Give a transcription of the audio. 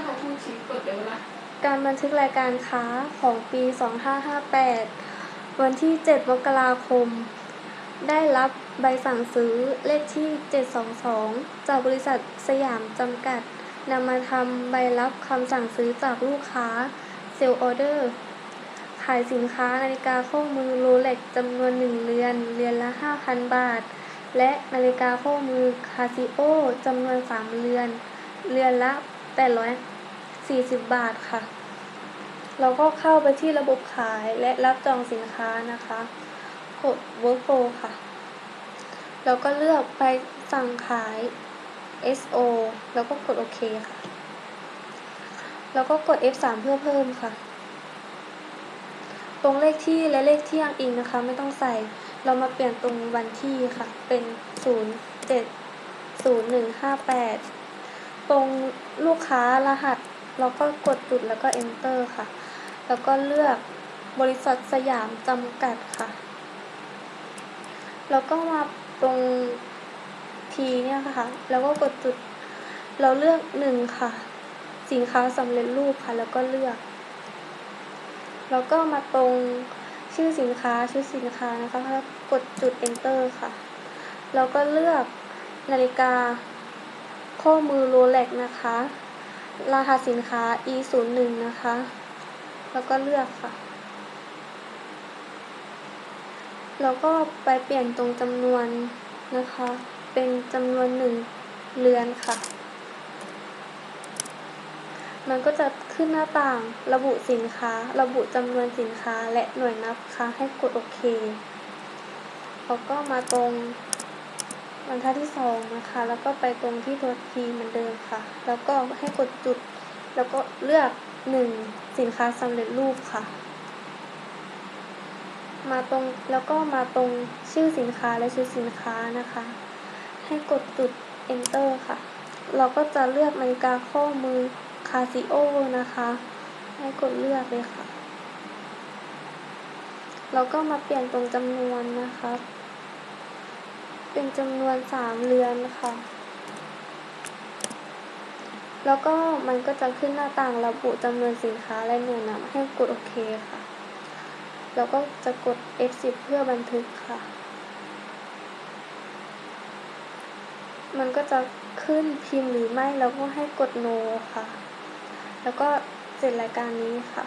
าเขาพูดชี้กดเดี๋ยวละการบันทึกรายการค้าของปี 2558 วันที่ 7 มกราคม ได้รับใบสั่งซื้อเลขที่ 722 จากบริษัทสยามจำกัดนำมาทำใบรับคำสั่งซื้อจากลูกค้าเซลล์ออเดอร์ขายสินค้านาฬิกาข้อมือโรเล็กจำนวน 1 เรือน เรือนละ 5,000 บาท และนาฬิกาข้อมือคาซิโอจำนวน 3 เรือน เรือนละ 840บาทค่ะ เราก็เข้าไปที่ระบบขายและรับจองสินค้านะคะกด Workflow ค่ะ แล้วก็เลือกไปสั่งขาย SO แล้วก็กดโอเคค่ะ แล้วก็กด F3 เพื่อเพิ่มค่ะ ตรงเลขที่และเลขที่อ้างอิงนะคะ ไม่ต้องใส่ เรามาเปลี่ยนตรงวันที่ค่ะ เป็น 0 7 0 1 5 8 ตรงลูกค้ารหัส เราก็กดจุดแล้วก็ enter ค่ะ แล้วก็เลือกบริษัทสยามจำกัดค่ะ แล้วก็มาตรง P เนี่ยค่ะ แล้วก็กดจุด เราเลือกหนึ่งค่ะ สินค้าสำเร็จรูปค่ะ แล้วก็เลือก แล้วก็มาตรงชื่อสินค้าชื่อสินค้านะคะแล้วกดจุด enter ค่ะ แล้วก็เลือกนาฬิกา ข้อมือโรเล็กนะคะรหัสสินค้า e 0 1นะคะ แล้วก็เลือกค่ะ แล้วก็ไปเปลี่ยนตรงจำนวนนะคะ เป็นจำนวนหนึ่งเรือนค่ะ มันก็จะขึ้นหน้าต่าง ระบุสินค้า ระบุจำนวนสินค้าและหน่วยนับค่ะ ให้กดโอเค แล้วก็มาตรง รรทัดที่สองนะคะ แล้วก็ไปตรงที่ตัว P เหมือนเดิมค่ะ แล้วก็ให้กดจุด แล้วก็เลือกหนึ่งสินค้าสำเร็จรูปค่ะ มาตรงแล้วก็มาตรงชื่อสินค้าและชุดสินค้านะคะ ให้กดจุด enter ค่ะ เราก็จะเลือกนาฬิกาข้อมือ Casio นะคะ ให้กดเลือกเลยค่ะ เราก็มาเปลี่ยนตรงจำนวนนะคะ เป็นจำนวนสามเรือนค่ะ แล้วก็มันก็จะขึ้นหน้าต่างระบุจำนวนสินค้าและหน่วยนำให้กดโอเคค่ะ แล้วก็จะกด F10 เพื่อบันทึกค่ะ มันก็จะขึ้นพิมพ์หรือไม่แล้วก็ให้กด no ค่ะ แล้วก็เสร็จรายการนี้ค่ะ